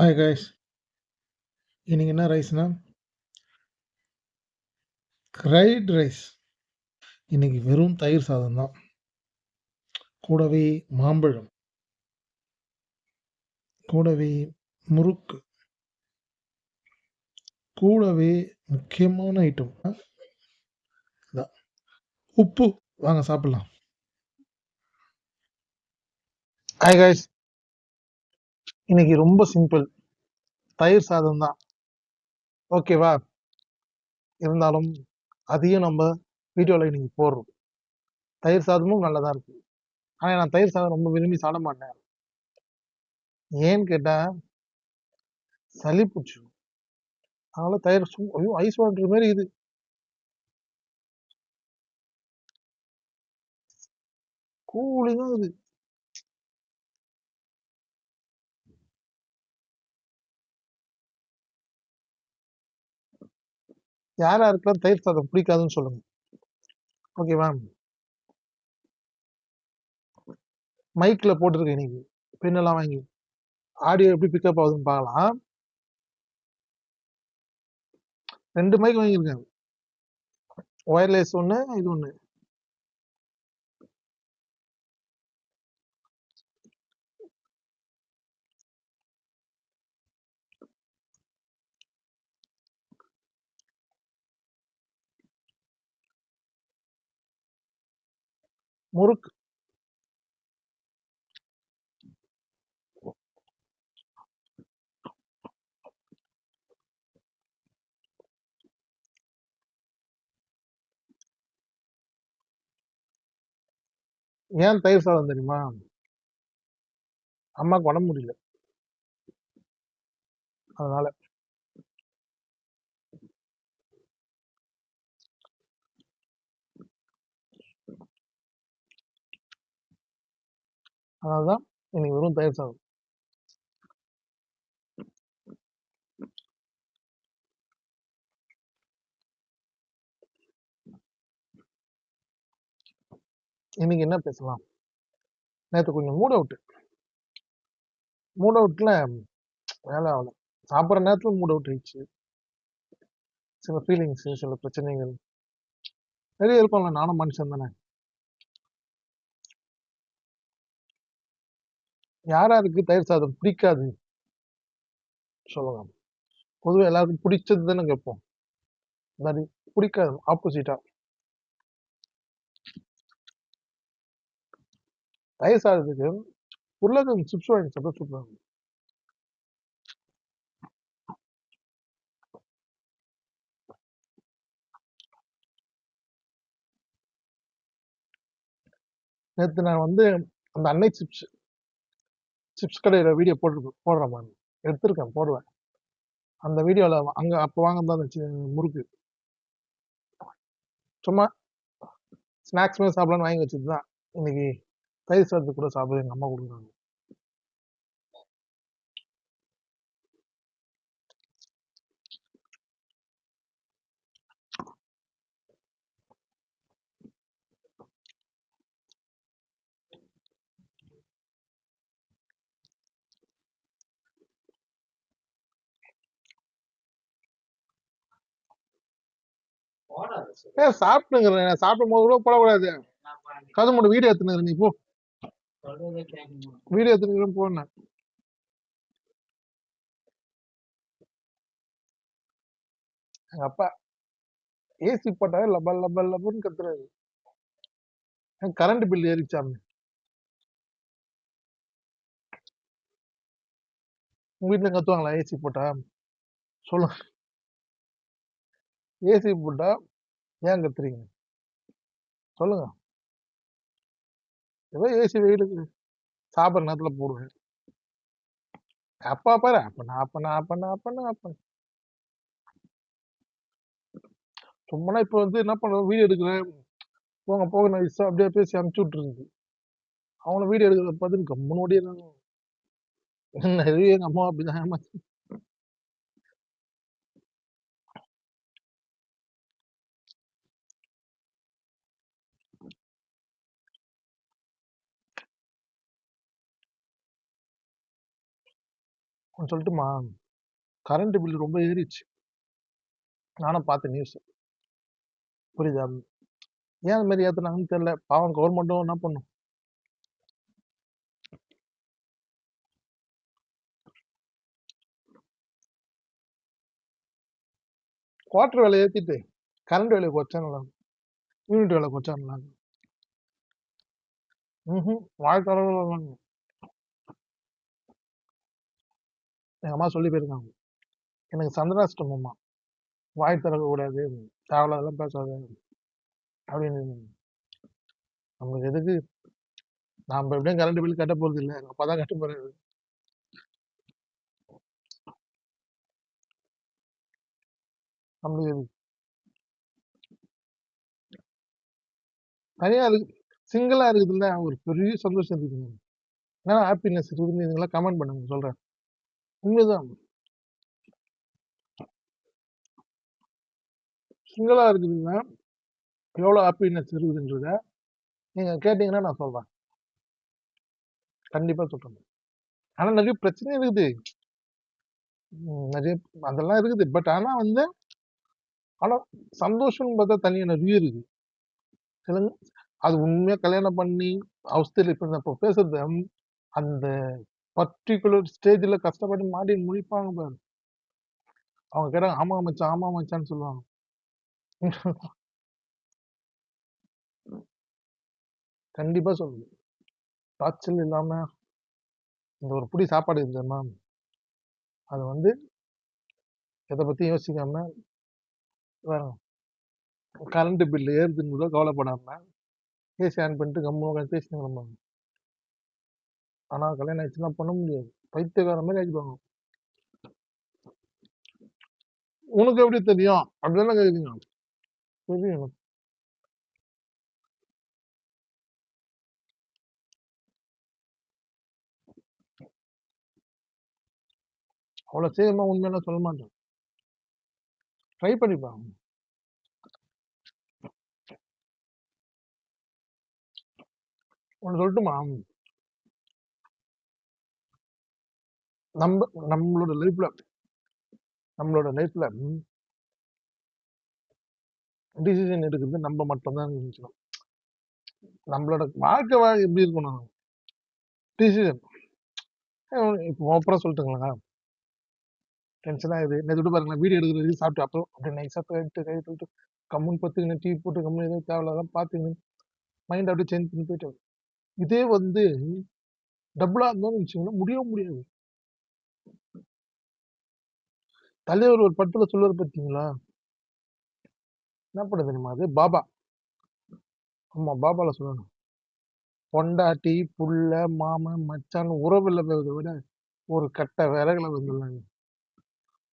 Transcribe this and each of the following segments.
Hi guys இன்றைக்கி என்ன ரைஸ்னா fried rice இன்றைக்கி வெறும் தயிர் சாதம் தான். கூடவே மாம்பழம். கூடவே முறுக்கு. கூடவே முக்கியமான ஐட்டம் இதான். உப்பு. வாங்க சாப்பிடலாம். ஹாய் கைஸ் இன்னைக்கு ரொம்ப சிம்பிள் தயிர் சாதம் தான் ஓகேவா இருந்தாலும் அதையும் நம்ம வீடியோவில் இன்னைக்கு போடுறோம். தயிர் சாதமும் நல்லதாக இருக்கு. ஆனால் நான் தயிர் சாதம் ரொம்ப விரும்பி சாப்பிட மாட்டேன். ஏன்னு கேட்டால் சளி பிடிச்சிடும் அதனால தயிர் ஐயோ ஐஸ் வாட்டர் மாதிரி இது. கூலிங்காக இது யார் யாருக்கெல்லாம் தயிர் சாதம் பிடிக்காதுன்னு சொல்லுங்க. ஓகேவா மைக்ல போட்டிருக்கேன் இன்னைக்கு. பின்னெல்லாம் வாங்கி. ஆடியோ எப்படி பிக்கப் ஆகுதுன்னு பார்க்கலாம். ரெண்டு மைக் வாங்கியிருக்கேன். ஒயர்லெஸ் ஒன்று இது ஒன்று முறுக்கு. ஏன் தயிர் சாதம் தெரியுமா? அம்மாவுக்கு உடம்பு முடியல. அதனால. அதனால தான் இன்னைக்கு வெறும் தயிர் சாதம். இன்னைக்கு என்ன பேசலாம்? நேற்று கொஞ்சம் மூட் அவுட் மூட் அவுட்ல வேலை ஆகல சாப்பிட்ற நேரத்துல மூட் அவுட் ஆயிடுச்சு. சில ஃபீலிங்ஸ் சில பிரச்சனைகள். நிறைய இருக்கும்ல நானும் மனுஷன் தானே. யார் யாருக்கு தயிர் சாதம் பிடிக்காது? சொல்லுங்க பொதுவாக எல்லாருக்கும் பிடிச்சது தானே கேட்போம். மாதிரி பிடிக்காது ஆப்போசிட்டா தயிர் சாதத்துக்கு உருளைக்கிழங்கு சிப்ஸ் வாங்கி சாப்பிட சொல்றாங்க நேற்று நான் வந்து அந்த அன்னை சிப்ஸ் சிப்ஸ் கடையில் வீடியோ போட்டு போடுறேன் மாதிரி. எடுத்திருக்கேன் போடுவேன். அந்த வீடியோவில் அங்கே அப்போ வாங்க அந்த முறுக்கு. சும்மா ஸ்நாக்ஸ் மாதிரி சாப்பிடலான்னு வாங்கி வச்சது தான் இன்னைக்கு தயிர் சாதத்துக்கு கூட சாப்பிட எங்கள் அம்மா கொடுக்குறாங்க. ஏ சாப்பிட்டுங்கிறேன் சாப்பிடும் போது கூட போடக்கூடாது. கது மட்டும் வீடியோ எடுத்துனுங்கிற நீ போ. வீடியோ எடுத்துனுங்கிற போனேன் எங்க அப்பா ஏசி போட்டாவே லபல் லபல் லபுன்னு கத்துறாரு. கரண்ட் பில் ஏறிச்சாமி. உங்க வீட்டுல கத்துவாங்களா ஏசி போட்டா? சொல்லுங்க. ஏசி போட்டா ஏன் கத்துறீங்க? சொல்லுங்க. ஏதோ ஏசி வெயிலுக்கு சாப்பிட்ற நேரத்துல போடுவேன் அப்பா பாரு அப்ப நான் அப்பண்ணா அப்பண்ணா அப்ப நான் அப்ப சும்மா இப்போ வந்து என்ன பண்ணுறது வீடியோ எடுக்கிறேன். போங்க போக நான் இஷ்டம் அப்படியே பேசி அமுச்சு விட்டுருந்து அவங்கள வீடியோ எடுக்கிறத பார்த்து கம்முன்னு ஓடிடுறாங்க நிறைய எங்கள் அம்மா அப்படிதான் ஏமாச்சு ஒண்ணு சொல்லட்டுமா கரண்ட் பில் ரொம்ப ஏறிடுச்சு. நானும் பார்த்தேன் நியூஸ் புரியுதா? ஏன் அது மாதிரி ஏத்துனாங்கன்னு தெரியல. பாவம் கவர்மெண்ட்டும் என்ன பண்ணும்? குவார்டர் விலை ஏத்திட்டு கரண்ட் விலையை குறைச்சா நல்லா யூனிட் விலை குறைச்சா நல்லா இருக்கும். ம்ஹும். எங்கள் எங்க அம்மா சொல்லி போயிருக்காங்க. எனக்கு சந்திராஷ்டமம்மா. வாய் திறக்க கூடாது. தேவையில்லாதெல்லாம் பேசாத. அப்படின்னு. நம்மளுக்கு எதுக்கு? நாம எப்படியும் கரண்ட் பில் கட்ட போறது இல்லை எங்க அப்பா தான் கட்ட போறாரு. நம்மளுக்கு எதுக்கு? தனியா இருக்கு. சிங்கிளா இருக்குதுல்ல ஒரு பெரிய சந்தோஷம் இருக்குது என்னடா ஹாப்பினஸ் இருக்குதுன்னு இதுங்களாம் கமெண்ட் பண்ணுங்க சொல்றேன். உண்மைதான். சிங்கிளா இருக்குதுன்னா, எவ்வளோ ஹாப்பினஸ் இருக்குதுன்றத நீங்க கேட்டீங்கன்னா நான் சொல்றேன். கண்டிப்பா சொல்றேன். ஆனா நிறைய பிரச்சனை இருக்குது. நிறைய அதெல்லாம் இருக்குது. பட் ஆனா வந்து ஆனா சந்தோஷம்னு பார்த்தா தனியாக நிறைய இருக்கு. சொல்லுங்க. அது உண்மையா கல்யாணம் பண்ணி அவஸ்தையில் இப்ப நான் பேசுறது அந்த பர்ட்டிகுலர் ஸ்டேஜில் கஷ்டப்பட்டு மாடி முழிப்பாங்க பாரு. அவங்க கேட்டாங்க, "ஆமா மச்சான், ஆமா மச்சான்னு" சொல்லுவாங்க. கண்டிப்பா சொல்லுது டார்ச்சர் இல்லாம இந்த ஒரு புடி சாப்பாடு இருந்தேம்மா அது வந்து எதை பத்தியும் யோசிக்காம வேற கரண்ட் பில் ஏறுதுன்னு கூட கவலைப்படாம, ஏசி ஆன் பண்ணிட்டு கம்மு உட்காந்து பேசின்னு ஆனா கல்யாணம் ஆயிடுச்சுன்னா பண்ண முடியாது. பைத்தியக்காரன் மாதிரி ஆக்கிடுவாங்க. "உனக்கு எப்படி தெரியும்?" அப்படிதானே கேக்குறீங்க. தெரியும் அவ்வளவு அவ்வளோ சீக்கிரமா உண்மையெல்லாம் சொல்ல மாட்டேன். ட்ரை பண்ணி பாருங்க. சொல்லட்டுமா? நம்ம நம்மளோட லைஃப்ல நம்மளோட லைஃப்ல டிசிஷன் எடுக்கிறது நம்ம மட்டும்தான் நினைக்கணும் நம்மளோட வாழ்க்கை வா எப்படி இருக்கணும்? டிசிஷன் இப்போ ஓப்பராக சொல்லிட்டுங்களா டென்ஷன் ஆகுது. நேற்று விட்டு பாருங்களேன் வீடியோ எடுக்கிறது சாப்பிட்டு அப்புறம் அப்படியே நைஸாக போயிட்டு கை தொட்டு கம்முன்னு பத்துக்கின்னு டீ போட்டு கம்முன்னு எதுவும் தேவையில்லாம் பார்த்துக்கின்னு மைண்ட் அப்படியே சேஞ்ச் பண்ணி போயிட்டு இதே வந்து டபுளாக இருந்தாலும் வச்சுக்கோங்களேன் முடியவே முடியாது. தலைவர் ஒரு படத்துல சொல்லுவார் பார்த்தீங்களா? என்ன படம் தெரியுமா அது? பாபா. ஆமா பாபால சொல்லணும் பொண்டாட்டி, புள்ள, மாமன், மச்சான் உறவுல இருக்கிறத விட ஒரு கட்ட விறகுல வந்துடலாங்க.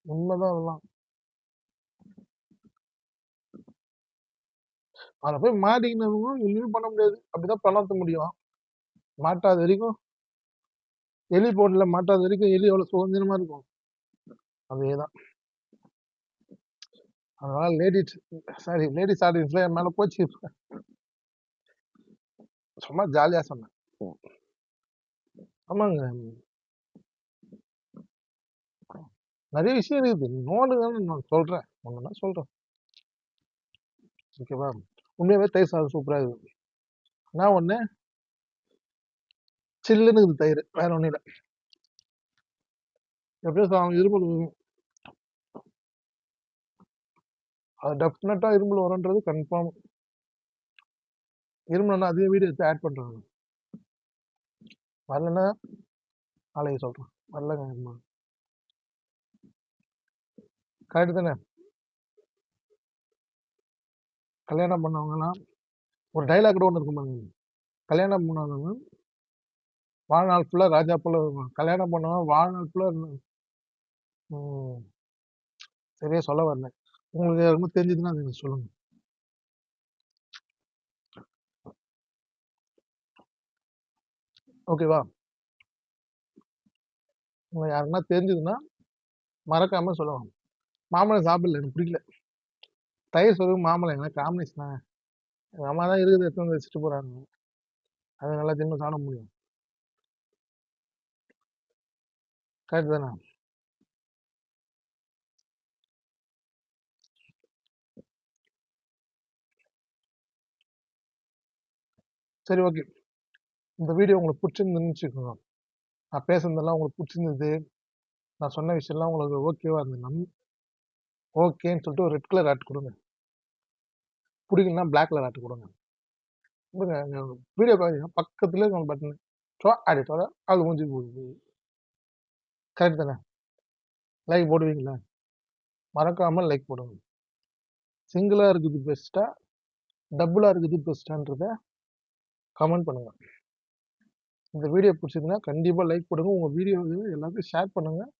உண்மைதான் அதெல்லாம். அதை போய் மாட்டிக்கினவங்க ஒண்ணுமே பண்ண முடியாது. அப்படிதான் பண்ணாத்த முடியும். மாட்டாத வரைக்கும் எலி போடல மாட்டாத வரைக்கும் எலி எவ்வளவு சுதந்திரமா இருக்கும். அதேதான். அதனால லேடிஸ் சாரி லேடிஸ் ஆடியன்ஸ்ல என் மேல கோச்சி சும்மா ஜாலியா சொன்னேன். ஆமாங்க. நிறைய விஷயம் இருக்குது. நோண்டுங்கன்னு நான் சொல்றேன். ஒண்ணொண்ணா சொல்றேன். ஓகேவா? உண்மையாவே தயிர் சாதம் சூப்பரா இருக்குது. என்ன ஒண்ணு சில்லுன்னு இருக்குது தயிர் வேற ஒண்ணும் இல்லை எப்படியோ சா இருமல் அது டெஃபினட்டா இருமல் வரன்றது கன்ஃபார்ம். இருமல்னா அதே வீடியோ எடுத்து ஆட் பண்ணுறாங்க வரலன்னா நாளைக்கு சொல்றேன். வரலங்க இருமல். கரெக்ட் தானே? கல்யாணம் பண்ணவங்கலாம் ஒரு டைலாக் கூட ஒண்ணு இருக்கும் பாருங்க. கல்யாணம் பண்ணவங்க வாழ்நாள் ஃபுல்லாக ராஜா போல கல்யாணம் பண்ணவங்க வாழ்நாள் ஃபுல்லாக ம். சரியா சொல்ல வரல. உங்களுக்கு யாருக்கும் தெரிஞ்சதுன்னா அது எனக்கு சொல்லுங்க. ஓகேவா? உங்களுக்கு யாருக்குன்னா தெரிஞ்சதுன்னா, மறக்காம சொல்லுவாங்க மாம்பழம் சாப்பிடல. எனக்கு பிடிக்கல. தயிர் சாதம், மாம்பழம் எங்கன்னா காம்பினேஷனா? எங்கள் அம்மா தான் இருக்குது எடுத்து வந்து வச்சுட்டு போகிறாங்க அது நல்லா தின்னு சாப்பிட முடியும். கரெக்ட் தானே? சரி ஓகே. இந்த வீடியோ உங்களுக்கு பிடிச்சிருந்துன்னு வச்சுக்கோங்க. நான் பேசுனதெல்லாம் உங்களுக்கு பிடிச்சிருந்தது. நான் சொன்ன விஷயம்லாம் உங்களுக்கு ஓகேவா இருந்தது ஓகேன்னு சொல்லிட்டு ஒரு ரெட் கலர் ஆட் கொடுங்க. பிடிக்கலனா பிளாக் கலர் ஆட் கொடுங்க. வீடியோ பார்த்தீங்கன்னா பக்கத்தில் இருக்க பட்டன் ஸோ ஆடிட்டோட அது முடிஞ்சு போகுது. கரெக்ட் தானே? லைக் போடுவீங்களா? மறக்காமல் லைக் போடுங்க. சிங்கிளாக இருக்குது பெஸ்ட்டாக டபுளாக இருக்குது பெஸ்ட்டான்றத கமெண்ட் பண்ணுங்கள் இந்த வீடியோ பிடிச்சதுன்னா கண்டிப்பாக லைக் பண்ணுங்கள் உங்கள் வீடியோ எல்லாத்தையும் ஷேர் பண்ணுங்கள்